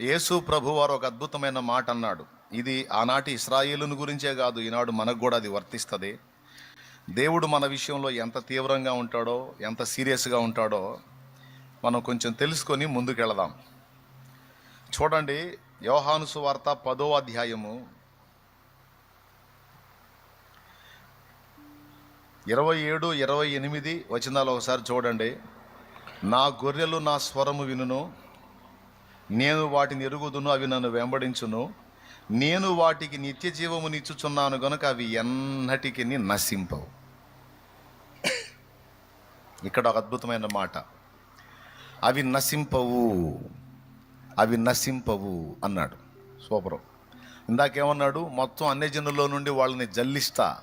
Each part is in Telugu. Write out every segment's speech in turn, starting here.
యేసు ప్రభు వారు ఒక అద్భుతమైన మాట అన్నాడు. ఇది ఆనాటి ఇస్రాయిలును గురించే కాదు ఈనాడు మనకు కూడా అది వర్తిస్తుంది. దేవుడు మన విషయంలో ఎంత తీవ్రంగా ఉంటాడో ఎంత సీరియస్గా ఉంటాడో మనం కొంచెం తెలుసుకొని ముందుకెళదాం. చూడండి యోహాను సువార్త పదో అధ్యాయము ఇరవై ఏడు ఇరవై ఎనిమిది వచనాలు ఒకసారి చూడండి. నా గొర్రెలు నా స్వరము వినును నేను వాటిని ఎరుగుదును అవి నన్ను వెంబడించును. నేను వాటికి నిత్య జీవమునిచ్చుచున్నాను గనుక అవి ఎన్నటికి నశింపవు. ఇక్కడ ఒక అద్భుతమైన మాట. అవి నశింపవు. అవి నశింపవు అన్నాడు. సూపరం. ఇందాకేమన్నాడు? మొత్తం అన్ని జనుల్లో నుండి వాళ్ళని జల్లిస్తా.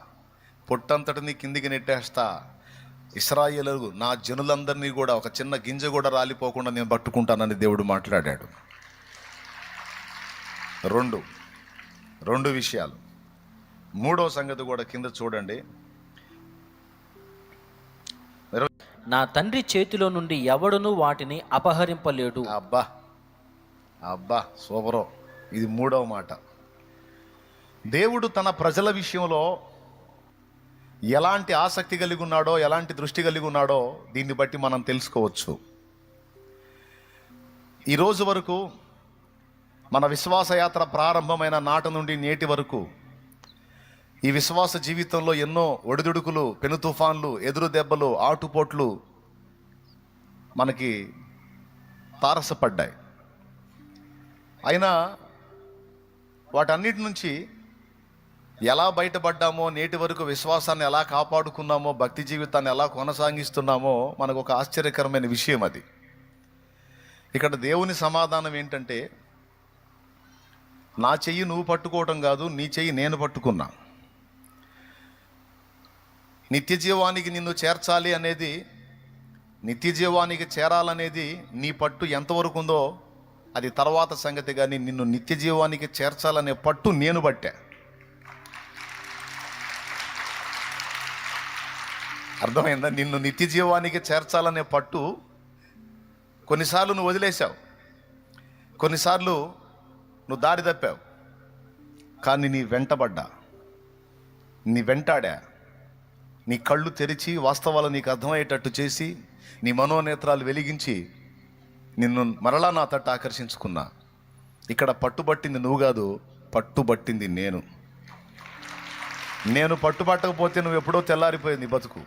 పొట్టంతటిని కిందికి నెట్టేస్తా. ఇస్రాయేలు నా జనులందరినీ కూడా ఒక చిన్న గింజ కూడా రాలిపోకుండా నేను పట్టుకుంటానని దేవుడు మాట్లాడాడు. రెండు రెండు విషయాలు. మూడో సంగతి కూడా కింద చూడండి. నా తండ్రి చేతిలో నుండి ఎవడును వాటిని అపహరింపలేడు. అబ్బా అబ్బా సూపరం ఇది మూడవ మాట. దేవుడు తన ప్రజల విషయంలో ఎలాంటి ఆసక్తి కలిగి ఉన్నాడో ఎలాంటి దృష్టి కలిగి ఉన్నాడో దీన్ని బట్టి మనం తెలుసుకోవచ్చు. ఈరోజు వరకు మన విశ్వాసయాత్ర ప్రారంభమైన నాట నుండి నేటి వరకు ఈ విశ్వాస జీవితంలో ఎన్నో ఒడిదుడుకులు పెను తుఫాన్లు ఎదురు దెబ్బలు ఆటుపోట్లు మనకి తారసపడ్డాయి. అయినా వాటన్నిటి నుంచి ఎలా బయటపడ్డామో నేటి వరకు విశ్వాసాన్ని ఎలా కాపాడుకున్నామో భక్తి జీవితాన్ని ఎలా కొనసాగిస్తున్నామో మనకు ఒక ఆశ్చర్యకరమైన విషయం అది. ఇక్కడ దేవుని సమాధానం ఏంటంటే నా చెయ్యి నువ్వు పట్టుకోవటం కాదు నీ చెయ్యి నేను పట్టుకున్నా. నిత్య జీవానికి నిన్ను చేర్చాలి అనేది నిత్య జీవానికి చేరాలనేది నీ పట్టు ఎంతవరకు ఉందో అది తర్వాత సంగతి కానీ నిన్ను నిత్య జీవానికి చేర్చాలనే పట్టు నేను పట్టా. అర్థమైందా? నిన్ను నిత్య జీవానికి చేర్చాలనే పట్టు కొన్నిసార్లు నువ్వు వదిలేశావు. కొన్నిసార్లు నువ్వు దారి తప్పావు. కానీ నీ వెంటబడ్డా. నీ వెంటాడా. నీ కళ్ళు తెరిచి వాస్తవాలు నీకు అర్థమయ్యేటట్టు చేసి నీ మనోనేత్రాలు వెలిగించి నిన్ను మరలా నా తట్టు ఆకర్షించుకున్నా. ఇక్కడ పట్టుబట్టింది నువ్వు కాదు పట్టుబట్టింది నేను. నేను పట్టుబట్టకపోతే నువ్వు ఎప్పుడో తెల్లారిపోయింది బతుకు.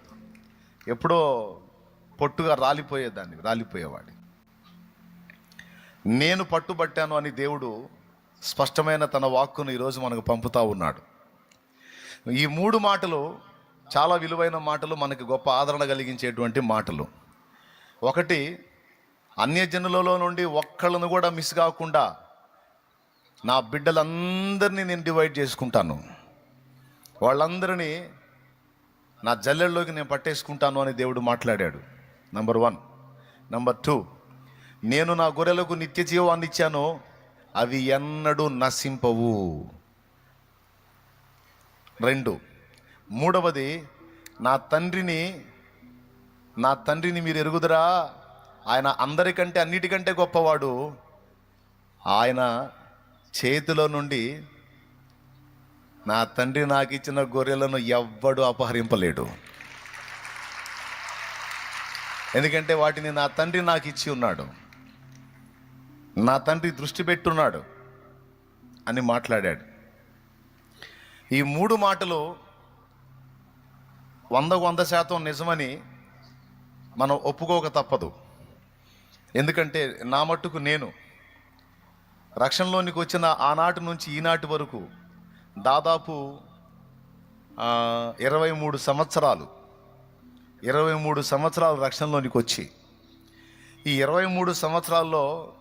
ఎప్పుడో పొట్టుగా రాలిపోయేదాన్ని రాలిపోయేవాడి నేను పట్టుబట్టాను అని దేవుడు స్పష్టమైన తన వాక్కును ఈరోజు మనకు పంపుతా ఉన్నాడు. ఈ మూడు మాటలు చాలా విలువైన మాటలు మనకి గొప్ప ఆదరణ కలిగించేటువంటి మాటలు. ఒకటి అన్యజనులలో నుండి ఒక్కళ్ళను కూడా మిస్ కాకుండా నా బిడ్డలందరినీ నేను డివైడ్ చేసుకుంటాను. వాళ్ళందరినీ నా జల్లెల్లోకి నేను పట్టేసుకుంటాను అని దేవుడు మాట్లాడాడు. నంబర్ వన్ నంబర్ టూ నేను నా గొర్రెలకు నిత్య జీవాన్ని ఇచ్చాను అవి ఎన్నడూ నశింపవు. రెండు. మూడవది నా తండ్రిని నా తండ్రిని మీరు ఎరుగుదరా? ఆయన అందరికంటే అన్నిటికంటే గొప్పవాడు. ఆయన చేతిలో నుండి నా తండ్రి నాకు ఇచ్చిన గొర్రెలను ఎవ్వడు అపహరింపలేడు. ఎందుకంటే వాటిని నా తండ్రి నాకు ఇచ్చి ఉన్నాడు. నా తండ్రి దృష్టి పెట్టున్నాడు అని మాట్లాడాడు. ఈ మూడు మాటలు వందకు వంద శాతం నిజమని మనం ఒప్పుకోక తప్పదు. ఎందుకంటే నా మట్టుకు నేను రక్షణలోనికి వచ్చిన ఆనాటి నుంచి ఈనాటి వరకు దాదాపు ఇరవై మూడు సంవత్సరాలు ఇరవై మూడు సంవత్సరాలు రక్షణలోనికి వచ్చి ఈ ఇరవై మూడు సంవత్సరాల్లో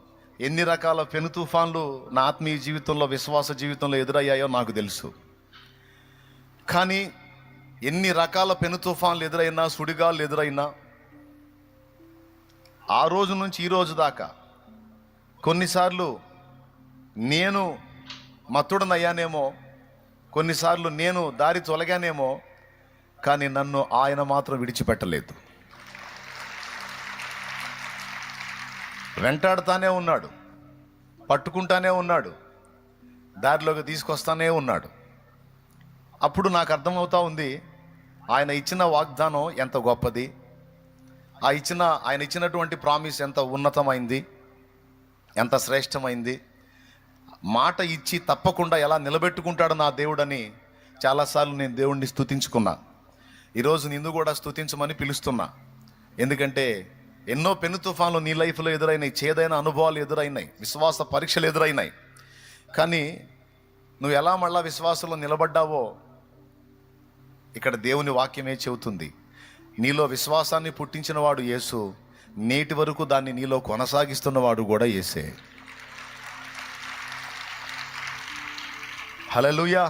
ఎన్ని రకాల పెను తుఫాన్లు నా ఆత్మీయ జీవితంలో విశ్వాస జీవితంలో ఎదురయ్యాయో నాకు తెలుసు. కానీ ఎన్ని రకాల పెను తుఫాన్లు ఎదురైనా సుడిగాలు ఎదురైనా ఆ రోజు నుంచి ఈ రోజు దాకా కొన్నిసార్లు నేను మత్తుడనయ్యానేమో కొన్నిసార్లు నేను దారి తొలగానేమో కానీ నన్ను ఆయన మాత్రం విడిచిపెట్టలేదు. వెంటాడుతానే ఉన్నాడు. పట్టుకుంటానే ఉన్నాడు. దారిలోకి తీసుకొస్తానే ఉన్నాడు. అప్పుడు నాకు అర్థమవుతా ఉంది ఆయన ఇచ్చిన వాగ్దానం ఎంత గొప్పది? ఆ ఇచ్చిన ఆయన ఇచ్చినటువంటి ప్రామిస్ ఎంత ఉన్నతమైంది? ఎంత శ్రేష్టమైంది? మాట ఇచ్చి తప్పకుండా ఎలా నిలబెట్టుకుంటాడు నా దేవుడని చాలాసార్లు నేను దేవుణ్ణి స్థుతించుకున్నా ఈరోజు నిన్ను కూడా స్థుతించమని పిలుస్తున్నా. ఎందుకంటే ఎన్నో పెను తుఫాన్లు నీ లైఫ్లో ఎదురైనాయి చేదైన అనుభవాలు ఎదురైనాయి విశ్వాస పరీక్షలు ఎదురైనాయి. కానీ నువ్వు ఎలా మళ్ళా విశ్వాసంలో నిలబడ్డావో ఇక్కడ దేవుని వాక్యమే చెబుతుంది. నీలో విశ్వాసాన్ని పుట్టించిన వాడు యేసు నేటి వరకు దాన్ని నీలో కొనసాగిస్తున్నవాడు కూడా యేసే. హలలుయా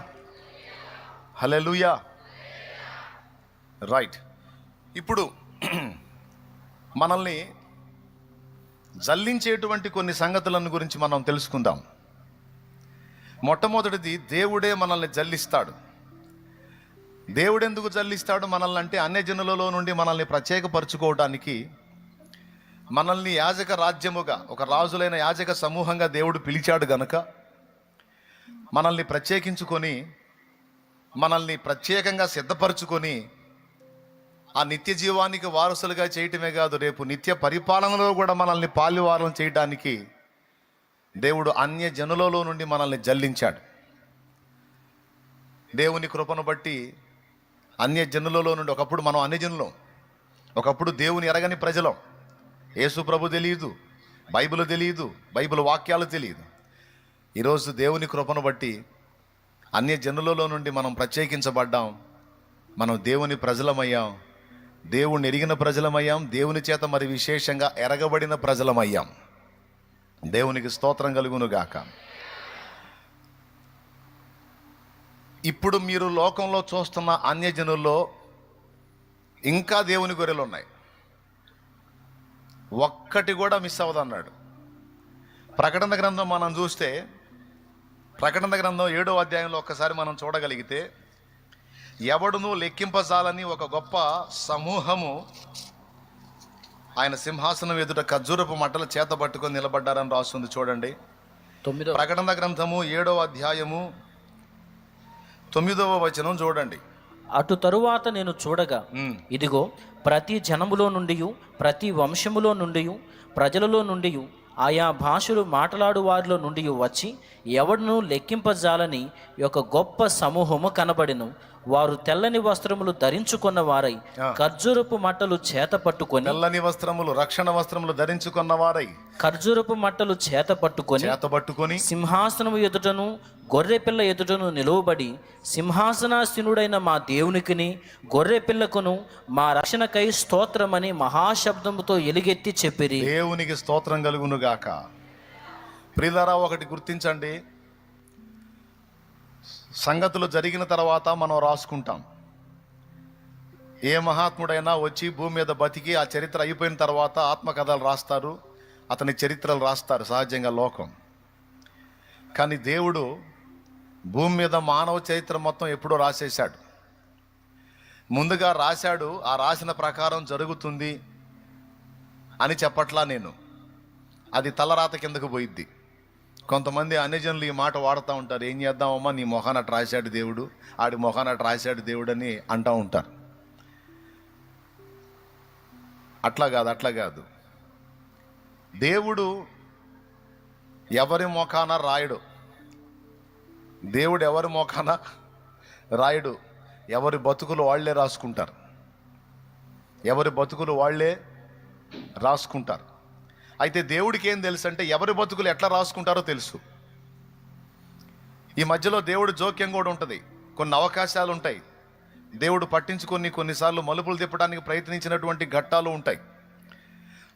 హలలుయా రైట్ ఇప్పుడు మనల్ని జల్లించేటువంటి కొన్ని సంగతులను గురించి మనం తెలుసుకుందాం. మొట్టమొదటిది దేవుడే మనల్ని జల్లిస్తాడు. దేవుడు ఎందుకు జల్లిస్తాడు మనల్ని అంటే అన్య జనులలో నుండి మనల్ని ప్రత్యేకపరచుకోవడానికి మనల్ని యాజక రాజ్యముగా ఒక రాజులైన యాజక సమూహంగా దేవుడు పిలిచాడు గనక మనల్ని ప్రత్యేకించుకొని మనల్ని ప్రత్యేకంగా సిద్ధపరచుకొని ఆ నిత్య జీవానికి వారసులుగా చేయటమే కాదు రేపు నిత్య పరిపాలనలో కూడా మనల్ని పాలివారం చేయడానికి దేవుడు అన్య జనులలో నుండి మనల్ని జల్లించాడు. దేవుని కృపను బట్టి అన్య జనులలో నుండి ఒకప్పుడు మనం అన్య జనులం ఒకప్పుడు దేవుని ఎరగని ప్రజలం. యేసు ప్రభు తెలియదు బైబిల్ తెలియదు బైబిల్ వాక్యాలు తెలియదు. ఈరోజు దేవుని కృపను బట్టి అన్య జనులలో నుండి మనం ప్రత్యేకించబడ్డాం. మనం దేవుని ప్రజలమయ్యాం. దేవుణ్ణి ఎరిగిన ప్రజలమయ్యాం. దేవుని చేత మరి విశేషంగా ఎరగబడిన ప్రజలమయ్యాం. దేవునికి స్తోత్రం కలుగునుగాక. ఇప్పుడు మీరు లోకంలో చూస్తున్న అన్యజనుల్లో ఇంకా దేవుని గొర్రెలు ఉన్నాయి ఒక్కటి కూడా మిస్ అవ్వదన్నాడు. ప్రకటన గ్రంథం మనం చూస్తే ప్రకటన గ్రంథం ఏడో అధ్యాయంలో ఒక్కసారి మనం చూడగలిగితే ఎవడును లెక్కింపజాలని ఒక గొప్ప సమూహము ఆయన సింహాసనం ఎదుట ఖర్జూరపు మట్టల చేత పట్టుకొని నిలబడ్డారని రాస్తుంది చూడండి. తొమ్మిదో ప్రకటన గ్రంథము ఏడో అధ్యాయము తొమ్మిదవ వచనం చూడండి. అటు తరువాత నేను చూడగా ఇదిగో ప్రతి జనములో నుండి ప్రతి వంశములో నుండి ప్రజలలో నుండి ఆయా భాషలు మాట్లాడు వారిలో నుండి వచ్చి ఎవడును లెక్కింపజాలని ఒక గొప్ప సమూహము కనబడిను. వారు తెల్లని వస్త్రములు ధరించుకున్న వారై. ఖర్జూరపు మట్టలు చేత పట్టుకొని తెల్లని వస్త్రములు రక్షణ వస్త్రములు ధరించుకున్న వారై ఖర్జూరపు మట్టలు చేత పట్టుకొని చేత పట్టుకొని సింహాసనము ఎదుటను గొర్రెపిల్ల ఎదుటను నిలువబడి సింహాసనాసీనుడైన మా దేవునికిని గొర్రెపిల్లకును మా రక్షణకై స్తోత్రమని మహాశబ్దముతో ఎలుగెత్తి చెప్పిరి. దేవునికి స్తోత్రం కలుగును గాక ప్రియులారా ఒకటి గుర్తించండి. సంగతులు జరిగిన తర్వాత మనం రాసుకుంటాం. ఏ మహాత్ముడైనా వచ్చి భూమి మీద బతికి ఆ చరిత్ర అయిపోయిన తర్వాత ఆత్మకథలు రాస్తారు. అతని చరిత్రలు రాస్తారు సహజంగా లోకం. కానీ దేవుడు భూమి మీద మానవ చరిత్ర మొత్తం ఎప్పుడో రాసేశాడు. ముందుగా రాశాడు ఆ రాసిన ప్రకారం జరుగుతుంది అని చెప్పట్లా నేను. అది తలరాత కిందకు పోయిద్ది. కొంతమంది అన్యజనులు ఈ మాట వాడుతూ ఉంటారు. ఏం చేద్దామమ్మా? నీ మొహాన రాశాడు దేవుడు. ఆడి మొహాన రాశాడు దేవుడు అని అంటూ ఉంటారు. అట్లా కాదు అట్లా కాదు. దేవుడు ఎవరి మొఖాన రాయడు. దేవుడు ఎవరి మొఖాన రాయడు. ఎవరి బతుకులు వాళ్ళే రాసుకుంటారు. ఎవరి బతుకులు వాళ్ళే రాసుకుంటారు. అయితే దేవుడికి ఏం తెలుసు అంటే ఎవరి బతుకులు ఎట్లా రాసుకుంటారో తెలుసు. ఈ మధ్యలో దేవుడు జోక్యం కూడా ఉంటుంది. కొన్ని అవకాశాలు ఉంటాయి. దేవుడు పట్టించుకొని కొన్నిసార్లు మలుపులు తిప్పడానికి ప్రయత్నించినటువంటి ఘట్టాలు ఉంటాయి.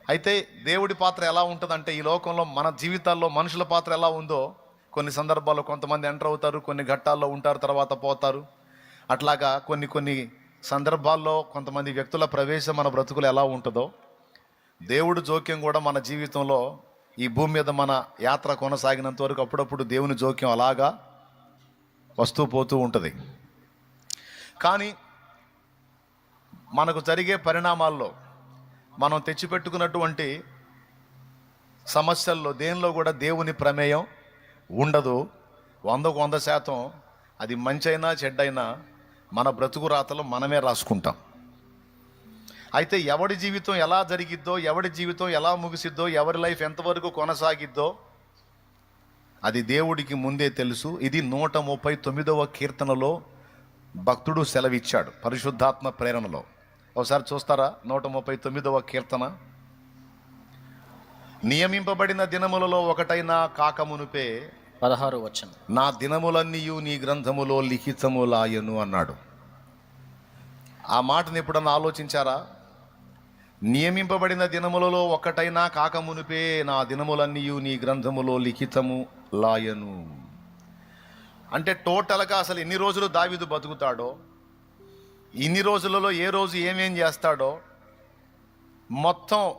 అయితే దేవుడి పాత్ర ఎలా ఉంటుందంటే ఈ లోకంలో మన జీవితాల్లో మనుషుల పాత్ర ఎలా ఉందో కొన్ని సందర్భాల్లో కొంతమంది ఎంటర్ అవుతారు కొన్ని ఘట్టాల్లో ఉంటారు తర్వాత పోతారు. అట్లాగా కొన్ని కొన్ని సందర్భాల్లో కొంతమంది వ్యక్తుల ప్రవేశం మన బ్రతుకులు ఎలా ఉంటుందో దేవుడు జోక్యం కూడా మన జీవితంలో ఈ భూమి మీద మన యాత్ర కొనసాగినంత వరకు అప్పుడప్పుడు దేవుని జోక్యం అలాగా వస్తూ పోతూ ఉంటుంది. కానీ మనకు జరిగే పరిణామాల్లో మనం తెచ్చిపెట్టుకున్నటువంటి సమస్యల్లో దేనిలో కూడా దేవుని ప్రమేయం ఉండదు. వందకు వంద శాతం అది మంచైనా చెడ్డైనా మన బ్రతుకు రాతలో మనమే రాసుకుంటాం. అయితే ఎవడి జీవితం ఎలా జరిగిద్దో ఎవడి జీవితం ఎలా ముగిసిద్దో ఎవరి లైఫ్ ఎంతవరకు కొనసాగిద్దో అది దేవుడికి ముందే తెలుసు. ఇది నూట ముప్పై తొమ్మిదవ కీర్తనలో భక్తుడు సెలవిచ్చాడు పరిశుద్ధాత్మ ప్రేరణలో. ఒకసారి చూస్తారా? నూట ముప్పై తొమ్మిదవ కీర్తన. నియమింపబడిన దినములలో ఒకటైన కాకమునుపే పదహారు వచనం. నా దినములన్నీయు నీ గ్రంథములో లిఖితములాయను అన్నాడు. ఆ మాటను ఎప్పుడన్నా ఆలోచించారా? నియమింపబడిన దినములలో ఒక్కటైనా కాకమునిపే నా దినములన్నీయు నీ గ్రంథములో లిఖితము లాయను. అంటే టోటల్గా అసలు ఎన్ని రోజులు దావిదు బతుకుతాడో ఇన్ని రోజులలో ఏ రోజు ఏమేం చేస్తాడో మొత్తం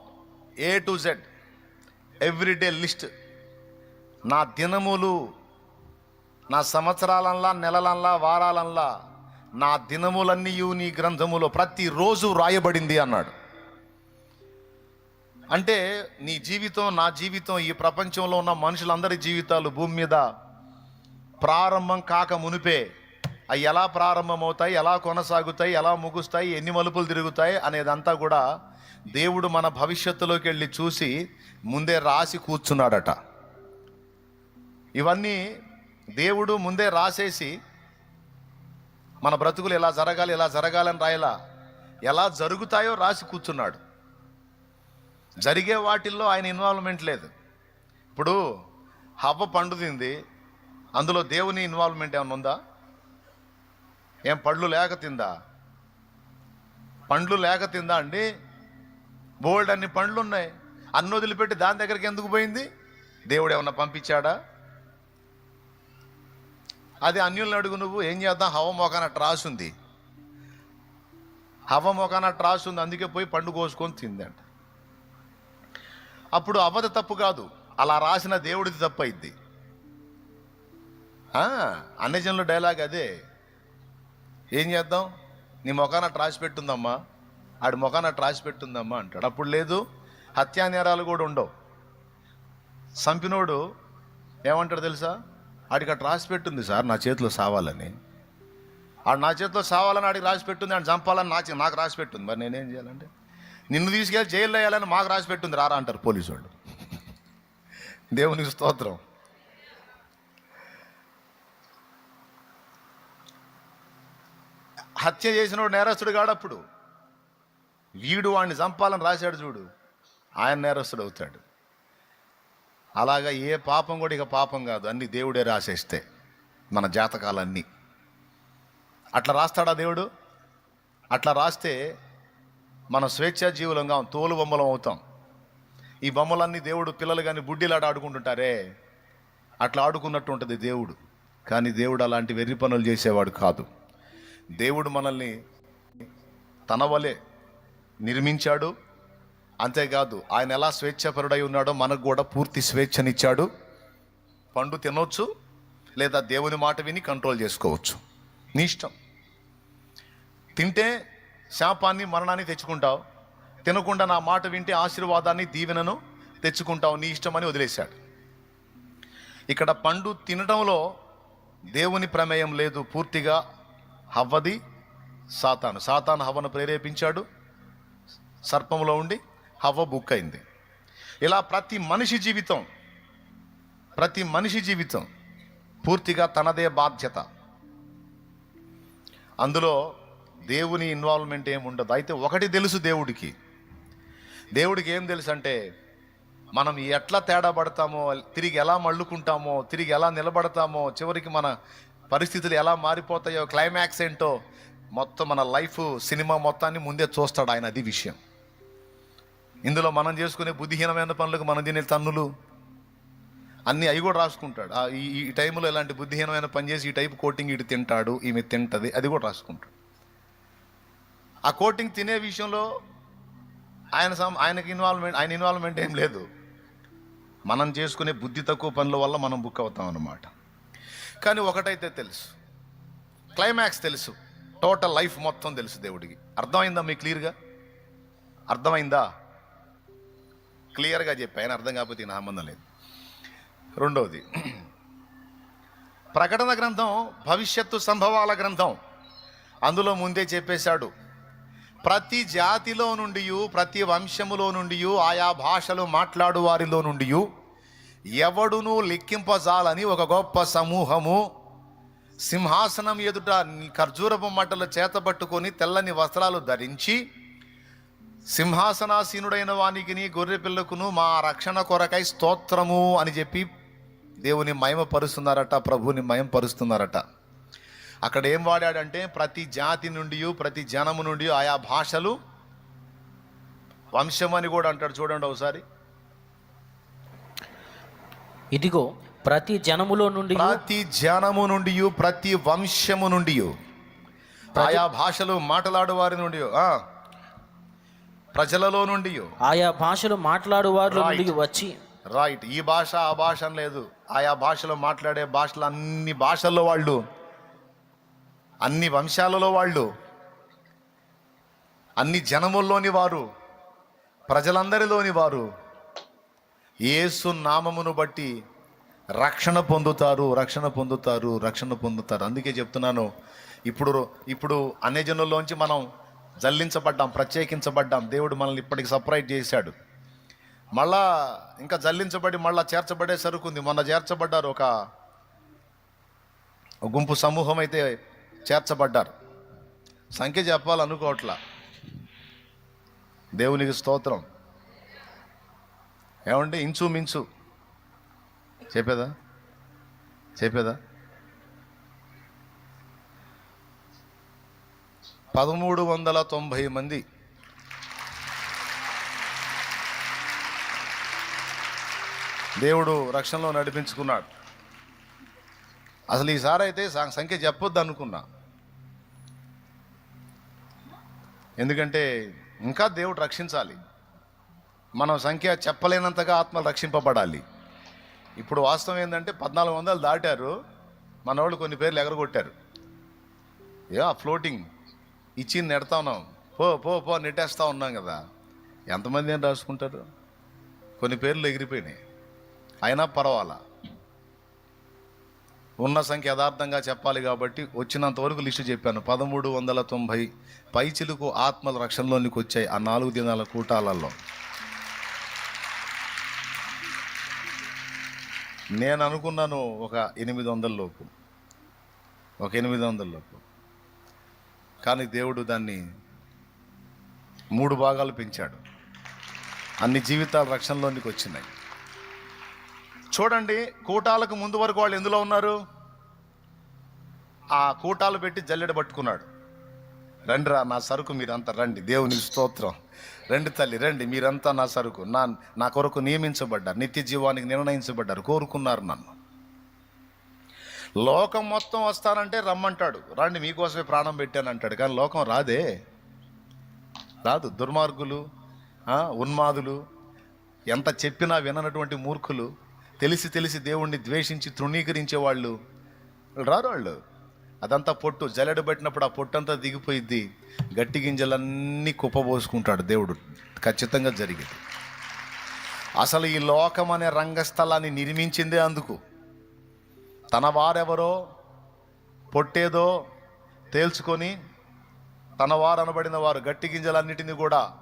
A to Z everyday list నా దినములు నా సంవత్సరాలల్లా నెలలన్లా వారాలన్లా నా దినములన్నీ నీ గ్రంథములో ప్రతిరోజు రాయబడింది అన్నాడు. అంటే నీ జీవితం నా జీవితం ఈ ప్రపంచంలో ఉన్న మనుషులందరి జీవితాలు భూమి మీద ప్రారంభం కాక మునిపే. అవి ఎలా ప్రారంభమవుతాయి ఎలా కొనసాగుతాయి ఎలా ముగుస్తాయి ఎన్ని మలుపులు తిరుగుతాయి అనేదంతా కూడా దేవుడు మన భవిష్యత్తులోకి వెళ్ళి చూసి ముందే రాసి కూర్చున్నాడట. ఇవన్నీ దేవుడు ముందే రాసేసి మన బ్రతుకులు ఎలా జరగాలి ఎలా జరగాలని రాయలా ఎలా జరుగుతాయో రాసి కూర్చున్నాడు. జరిగే వాటిల్లో ఆయన ఇన్వాల్వ్మెంట్ లేదు. ఇప్పుడు హవ్వ పండు తింది అందులో దేవుని ఇన్వాల్వ్మెంట్ ఏమైనా ఉందా? ఏం పళ్ళు లేక తిందా? పండ్లు లేక తిందా అండి? బోల్డ్ అన్ని పండ్లు ఉన్నాయి అన్ని వదిలిపెట్టి దాని దగ్గరికి ఎందుకు పోయింది? దేవుడు ఏమన్నా పంపించాడా? అది అన్యుల్ని అడుగు నువ్వు ఏం చేద్దాం? హవ మోకాన ట్రాస్ ఉంది. హవ మోకాన ట్రాస్ ఉంది అందుకే పోయి పండు కోసుకొని తిందంట. అప్పుడు అవ్వదు తప్పు కాదు. అలా రాసిన దేవుడిది తప్పు అయింది అన్నజనుల డైలాగ్ అదే. ఏం చేద్దాం? నీ మొఖాన ట్రాసి పెట్టుందమ్మా. ఆడి మొఖాన ట్రాసి పెట్టుందమ్మా అంటాడు. అప్పుడు లేదు హత్యా నేరాలు కూడా ఉండవు. సంపినోడు ఏమంటాడు తెలుసా? ఆడికి అటు రాసి పెట్టుంది సార్ నా చేతిలో సావాలని. ఆడు నా చేతిలో సావాలని ఆడికి రాసి పెట్టుంది ఆడు చంపాలని నా చే- నాకు రాసి పెట్టుంది. మరి నేనేం చేయాలంటే? నిన్ను తీసుకెళ్ళి జైల్లో వేయాలని మాకు రాసి పెట్టుంది రారా అంటారు పోలీసు వాళ్ళు. దేవునికి స్తోత్రం. హత్య చేసినోడు నేరస్తుడు కాడప్పుడు వీడు వాడిని చంపాలని రాశాడు చూడు. ఆయన నేరస్తుడు అవుతాడు. అలాగా ఏ పాపం కూడా ఇక పాపం కాదు అన్ని దేవుడే రాసేస్తే మన జాతకాలన్నీ. అట్లా రాస్తాడా దేవుడు? అట్లా రాస్తే మనం స్వేచ్ఛా జీవులంగా తోలు బొమ్మలం అవుతాం. ఈ బొమ్మలన్నీ దేవుడు పిల్లలు కానీ బుడ్డిలాట ఆడుకుంటుంటారే? అట్లా ఆడుకున్నట్టు ఉంటుంది దేవుడు. కానీ దేవుడు అలాంటి వెర్రి పనులు చేసేవాడు కాదు. దేవుడు మనల్ని తన వలె నిర్మించాడు. అంతేకాదు ఆయన ఎలా స్వేచ్ఛపరుడై ఉన్నాడో మనకు కూడా పూర్తి స్వేచ్ఛనిచ్చాడు. పండు తినొచ్చు లేదా దేవుని మాట విని కంట్రోల్ చేసుకోవచ్చు. నీ ఇష్టం. తింటే శాపాన్ని మరణాన్ని తెచ్చుకుంటావు. తినకుండా నా మాట వింటే ఆశీర్వాదాన్ని దీవెనను తెచ్చుకుంటావు. నీ ఇష్టమని వదిలేశాడు. ఇక్కడ పండు తినడంలో దేవుని ప్రమేయం లేదు. పూర్తిగా హవ్వది సాతాను. సాతాను హవ్వను ప్రేరేపించాడు. సర్పంలో ఉండి హవ్వ బుక్ అయింది ఇలా ప్రతి మనిషి జీవితం ప్రతి మనిషి జీవితం పూర్తిగా తనదే బాధ్యత. అందులో దేవుని ఇన్వాల్వ్మెంట్ ఏమి ఉండదు. అయితే ఒకటి తెలుసు దేవుడికి. దేవుడికి ఏం తెలుసు అంటే మనం ఎట్లా తేడా పడతామో తిరిగి ఎలా మళ్ళుకుంటామో తిరిగి ఎలా నిలబడతామో చివరికి మన పరిస్థితులు ఎలా మారిపోతాయో క్లైమాక్స్ ఏంటో మొత్తం మన లైఫ్ సినిమా మొత్తాన్ని ముందే చూస్తాడు ఆయన అది విషయం. ఇందులో మనం చేసుకునే బుద్ధిహీనమైన పనులకు మనం తినే తన్నులు అన్నీ అవి కూడా రాసుకుంటాడు. ఆ ఈ ఈ టైంలో ఇలాంటి బుద్ధిహీనమైన పని చేసి ఈ టైపు కోటింగ్ ఇటు తింటాడు ఈమె తింటది అది కూడా రాసుకుంటాడు. ఆ కోటింగ్ తినే విషయంలో ఆయన సమ ఆయనకి ఇన్వాల్వ్మెంట్ ఆయన ఇన్వాల్వ్మెంట్ ఏం లేదు. మనం చేసుకునే బుద్ధి తక్కువ పనుల వల్ల మనం బుక్ అవుతాం అన్నమాట. కానీ ఒకటైతే తెలుసు. క్లైమాక్స్ తెలుసు. టోటల్ లైఫ్ మొత్తం తెలుసు దేవుడికి. అర్థమైందా మీకు క్లియర్గా అర్థమైందా? క్లియర్గా చెప్పి. ఆయన అర్థం కాకపోతే నా సంబంధం లేదు. రెండవది ప్రకటన గ్రంథం భవిష్యత్తు సంభవాల గ్రంథం. అందులో ముందే చెప్పేశాడు. ప్రతి జాతిలో నుండి ప్రతి వంశములో నుండి ఆయా భాషలు మాట్లాడు వారిలో నుండి ఎవడును లెక్కింపజాలని ఒక గొప్ప సమూహము. సింహాసనం ఎదుట ఖర్జూరపు మట్టలు చేతబట్టుకొని తెల్లని వస్త్రాలు ధరించి సింహాసనాసీనుడైన వానికి గొర్రె పిల్లకును మా రక్షణ కొరకై స్తోత్రము అని చెప్పి దేవుని మయమపరుస్తున్నారట ప్రభుని మహిమపరుస్తున్నారట. అక్కడ ఏం వాడాడంటే ప్రతి జాతి నుండి ప్రతి జనము నుండి ఆయా భాషలు వంశం అని కూడా అంటాడు చూడండి ఒకసారి. ఇదిగో ప్రతి జనములో నుండి ప్రతి జనము నుండి ప్రతి వంశము నుండి ఆయా భాషలు మాట్లాడు వారి నుండి ప్రజలలో నుండి ఆయా భాషలు మాట్లాడు వారిలో నుండి. వచ్చి రైట్ ఈ భాష ఆ భాష లేదు. ఆయా భాషలో మాట్లాడే భాషలు అన్ని భాషల్లో వాళ్ళు. అన్ని వంశాలలో వాళ్ళు అన్ని జనముల్లోని వారు ప్రజలందరిలోని వారు యేసు నామమును బట్టి రక్షణ పొందుతారు రక్షణ పొందుతారు రక్షణ పొందుతారు. అందుకే చెప్తున్నాను ఇప్పుడు ఇప్పుడు అనే జనుల్లోంచి మనం జల్లించబడ్డాం ప్రత్యేకించబడ్డాం. దేవుడు మనల్ని ఇప్పటికి సపరేట్ చేశాడు. మళ్ళా ఇంకా జల్లించబడి మళ్ళా చేర్చబడే సరుకుంది. మొన్న చేర్చబడ్డారు ఒక గుంపు సమూహం అయితే చేర్చబడ్డారు. సంఖ్య చెప్పాలనుకోవట్లా. దేవునికి స్తోత్రం. ఏమంటే ఇంచు మించు. చెప్పేదా? చెప్పేదా? పదమూడు వందల తొంభై మంది. దేవుడు రక్షణలో నడిపించుకున్నాడు. అసలు ఈసారి అయితే సంఖ్య చెప్పొద్దు అనుకున్నా ఎందుకంటే ఇంకా దేవుడు రక్షించాలి. మనం సంఖ్య చెప్పలేనంతగా ఆత్మలు రక్షింపబడాలి. ఇప్పుడు వాస్తవం ఏంటంటే పద్నాలుగు వందలు దాటారు మన వాళ్ళు కొన్ని పేర్లు ఎగరగొట్టారు. ఏ ఫ్లోటింగ్ ఇచ్చి నెడతా ఉన్నాం. పో పో పో నెట్టేస్తూ ఉన్నాం కదా. ఎంతమంది ఏం రాసుకుంటారు? కొన్ని పేర్లు ఎగిరిపోయినాయి. అయినా పర్వాలా? ఉన్న సంఖ్య యథార్థంగా చెప్పాలి కాబట్టి వచ్చినంత వరకు లిస్టు చెప్పాను. పదమూడు వందల తొంభై పైచిలుకు ఆత్మల రక్షణలోనికి వచ్చాయి ఆ నాలుగు దినాల కూటాలలో. నేను అనుకున్నాను ఒక ఎనిమిది వందల లోపు. ఒక ఎనిమిది వందల లోపు. కానీ దేవుడు దాన్ని మూడు భాగాలు పెంచాడు. అన్ని జీవితాలు రక్షణలోనికి వచ్చినాయి. చూడండి కూటాలకు ముందు వరకు వాళ్ళు ఎందులో ఉన్నారు? ఆ కూటాలు పెట్టి జల్లెడ పట్టుకున్నాడు. రండి రా నా సరుకు మీరంతా రండి దేవుని స్తోత్రం. రండి తల్లి రండి మీరంతా నా సరుకు. నా నా కొరకు నియమించబడ్డారు నిత్య జీవానికి నిర్ణయించబడ్డారు కోరుకున్నారు నన్ను. లోకం మొత్తం వస్తానంటే రమ్మంటాడు. రండి మీకోసమే ప్రాణం పెట్టాను అంటాడు కానీ లోకం రాదే. రాదు దుర్మార్గులు ఉన్మాదులు ఎంత చెప్పినా విననటువంటి మూర్ఖులు తెలిసి తెలిసి దేవుణ్ణి ద్వేషించి తృణీకరించే వాళ్ళు రారు వాళ్ళు. అదంతా పొట్టు. జల్లెడ పెట్టినప్పుడు ఆ పొట్టంతా దిగిపోయిద్ది. గట్టి గింజలన్నీ కుప్పబోసుకుంటాడు దేవుడు. ఖచ్చితంగా జరిగింది. అసలు ఈ లోకం అనే రంగస్థలాన్ని నిర్మించిందే అందుకు. తన వారెవరో పొట్టేదో తేల్చుకొని తన వారు అనబడిన వారు గట్టి గింజలన్నిటిని కూడా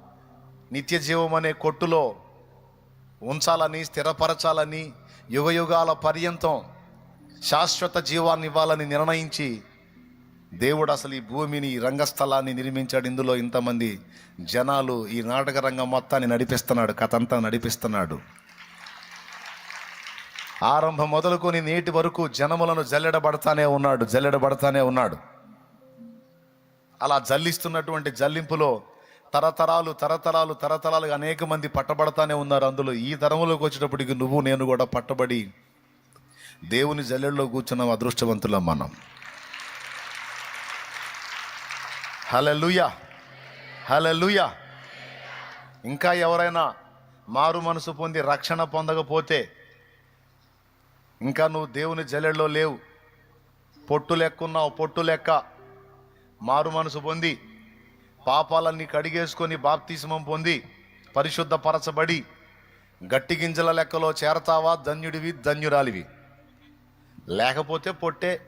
నిత్య జీవం అనే కొట్టులో ఉంచాలని స్థిరపరచాలని యుగ యుగాల పర్యంతం శాశ్వత జీవాన్ని ఇవ్వాలని నిర్ణయించి దేవుడు అసలు ఈ భూమిని ఈ రంగస్థలాన్ని నిర్మించాడు. ఇందులో ఇంతమంది జనాలు ఈ నాటక రంగం మొత్తాన్ని నడిపిస్తున్నాడు కథ అంతా నడిపిస్తున్నాడు. ఆరంభం మొదలుకొని నేటి వరకు జనములను జల్లెడబడతానే ఉన్నాడు జల్లెడబడతానే ఉన్నాడు. అలా జల్లిస్తున్నటువంటి జల్లింపులో తరతరాలు తరతరాలు తరతరాలుగా అనేక మంది పట్టబడతానే ఉన్నారు. అందులో ఈ తరములోకి వచ్చేటప్పటికి నువ్వు నేను కూడా పట్టబడి దేవుని జల్లెల్లో కూర్చున్న అదృష్టవంతులం మనం. హలలుయా హలలుయా ఇంకా ఎవరైనా మారు మనసు పొంది రక్షణ పొందకపోతే ఇంకా నువ్వు దేవుని జల్లెల్లో లేవు. పొట్టు లెక్కున్నావు పొట్టు లెక్క మారు మనసు పొంది పాపాలన్నీ కడిగేసుకొని బాప్తిస్మం పొంది పరిశుద్ధపరచబడి గట్టి గింజల లెక్కలో చేరతావా? ధన్యుడివి ధన్యురాలివి. లేకపోతే పొట్టే